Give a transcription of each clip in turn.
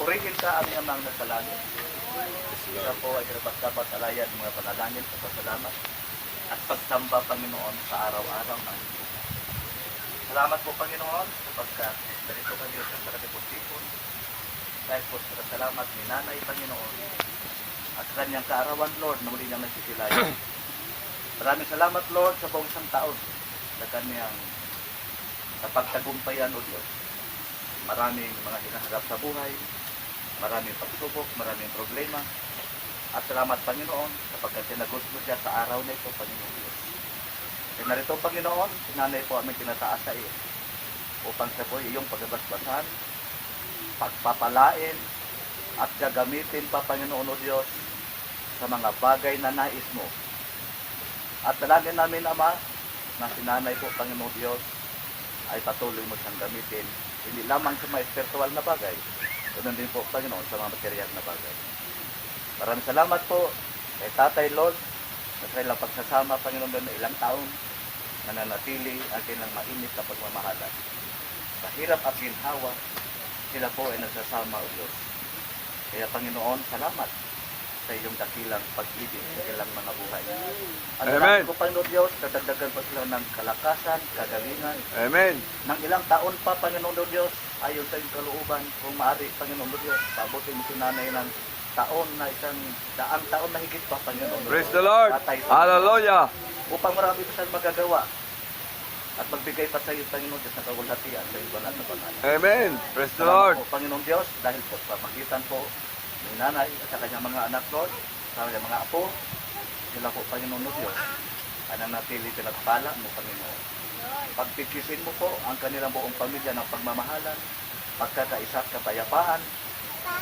Purihin ka aming amang nasa langit. Ikaw po ay kinapat-dapat alayan mga panalangin sa pasalamat at pagsamba, Panginoon, sa araw-araw ng mundo. Salamat po, Panginoon, sapagkat ganito kami sa karatipon-tipon. Dahil po sa salamat ni Nanay, Panginoon, at kanyang kaarawan, Lord, na muli niyang nagsisilayan. Maraming salamat, Lord, sa buong isang taon sa kanyang sa pagtagumpayan, O Diyos. Maraming mga hinaharap sa buhay, maraming pagsubok, maraming problema. At salamat, Panginoon, sapagkat sinagot mo siya sa araw na ito, Panginoon Diyos. Kaya narito, Panginoon, sinanay po aming tinataas sa iyo upang siya po iyong pagbasbasan, pagpapalain, at gagamitin pa, Panginoon o Diyos, sa mga bagay na nais mo. At dalangin namin, Ama, na sinanay po, Panginoon Diyos, ay patuloy mo siyang gamitin, hindi lamang sa mga espiritual na bagay, ganun din po, Panginoon, sa mga material na bagay. Maraming salamat po kay Tatay Lord sa kanilang pagsasama, Panginoon, na ilang taon na nanatili ang kanilang mainit na pagmamahalan. Sa hirap at ginhawa, sila po ay nagsasama, O Diyos. Kaya, Panginoon, salamat sa iyong dakilang pag-ibig sa ilang mga buhay. At Amen. ko, Panginoon Diyos, nadagdagan pa sila ng kalakasan, kagalingan, Amen. ng ilang taon pa, Panginoon Diyos, ayon sa iyong kalooban, kung maaari, Panginoon Diyos, pabutin mo si nanay ng taon na isang daang taon na higit pa, Panginoon o Praise Diyos. the Lord. Tatay, Hallelujah. Upang marami pa siyang magagawa at magbigay pa sa iyo, Panginoon Diyos, ng kawalhatian sa iyong banal na. Amen. Praise the Lord. po, Panginoon Diyos, dahil po sa magitan po ng nanay at sa kanyang mga anak, Lord, sa kanyang mga apo, sila po, Panginoon Diyos, ay nanatili pinagpala mo, Panginoon. Pagtikisin mo po ang kanilang buong pamilya ng pagmamahalan, pagkakaisa at kapayapaan,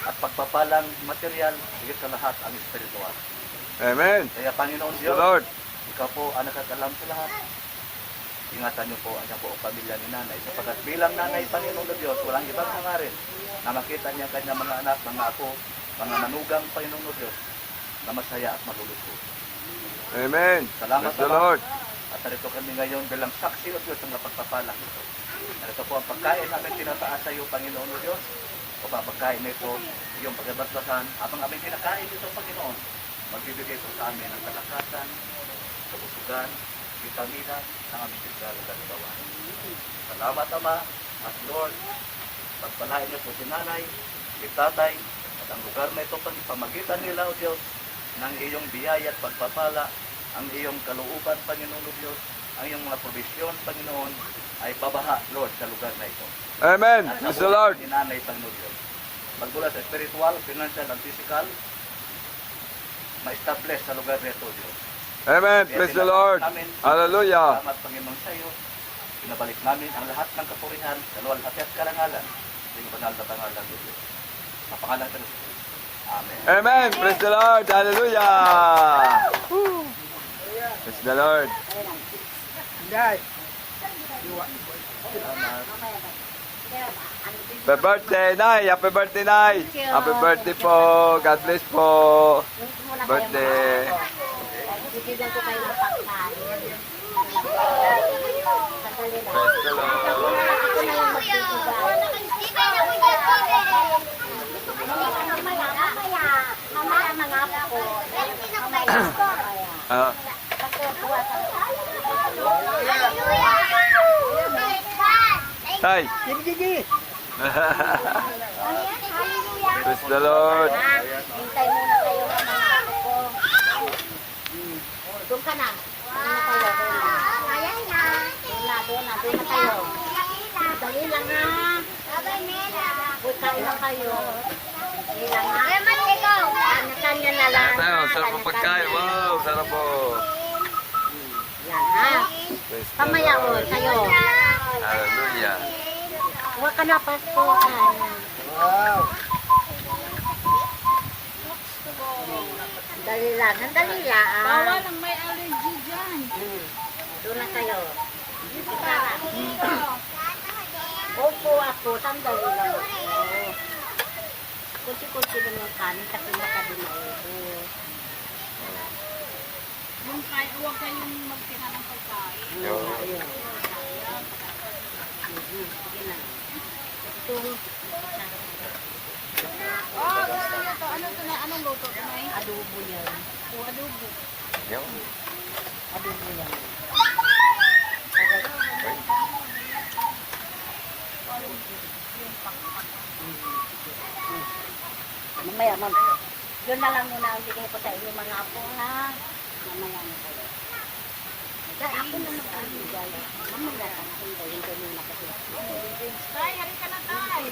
at pagpapalang material, higit sa lahat ang espiritual. Amen. Kaya Panginoon the Diyos, Lord. ikaw po ang nakakalam sa lahat. Ingatan niyo po ang buong pamilya ni nanay. Sapagkat bilang nanay, Panginoon Diyos, walang ibang hangarin na makita niya ang kanyang mga anak, mga ako, mga manugang Panginoon na Diyos na masaya at maluluto. Amen. Salamat Ama. Lord. At narito kami ngayon bilang saksi o Diyos ng napagpapala nito. Narito po ang pagkain namin tinataas sa iyo, Panginoon o Diyos. O ba, pagkain nito, iyong pagbabasbasan. Habang aming kinakain ito, Panginoon, magbibigay po sa amin ng kalakasan, kabusugan, vitamina ng aming sigaro at gawa. Salamat, Ama, at Lord. Pagpalain niyo po si nanay, si tatay, at ang lugar na ito, pamagitan nila, O Diyos, ng iyong biyaya at pagpapala, ang iyong kalooban, Panginoon o Diyos, ang iyong mga provisyon, Panginoon, ay pabaha, Lord, sa lugar na ito. Amen. At Praise the Lord. ni Nanay, Panginoon Diyos. Magmula sa spiritual, financial, and physical, ma-establish sa lugar na ito, Diyos. Amen. Kaya Praise the Lord. namin, Hallelujah. Salamat, Panginoon, sa iyo. Pinabalik namin ang lahat ng kapurihan, kaluwalhati at karangalan sa iyong banal na pangalan, Diyos. Ng Diyos. Amen. Amen. Praise the Lord. Hallelujah. Woo. Praise the Lord. Happy birthday, Nay. Happy birthday, Nay. Happy birthday po. God bless po. Birthday. Bibigyan ko kayo ng pagkain. Sandali lang. Praise the Lord. Na. Ah, Tay. Praise the Lord. Hintay muna kayo ng mga apo ko. Doon ka na. Doon na kayo. Doon na. Doon na, doon na. Doon na kayo. Dali lang ha. Bukain lang kayo. Tayo, sarap ang pagkain. Wow, sarap po. Yan ha. Pamaya o, kayo. Hallelujah. Huwag ka na pasko. Wow. Dali lang. Ang dali lang. Bawal ang may allergy dyan. Doon na kayo. Isa na. Opo ako, sandali lang. Kunti-kunti lang yung kanin kasi makadinaubo. Yung kaya, huwag kayong magtira ng pagkain. Ayun. Mhm, Sige na. Ito. luto Nay? Adobo yan. O adobo. Yun. Adobo yan. Mam. Yun na lang muna ang bigay ko sa inyo mga apo, ha? Mamaya na kayo. Kaya ako na mag-alibay. Mamaya na. Hindi, hindi muna kasi. Tay, halika na tay.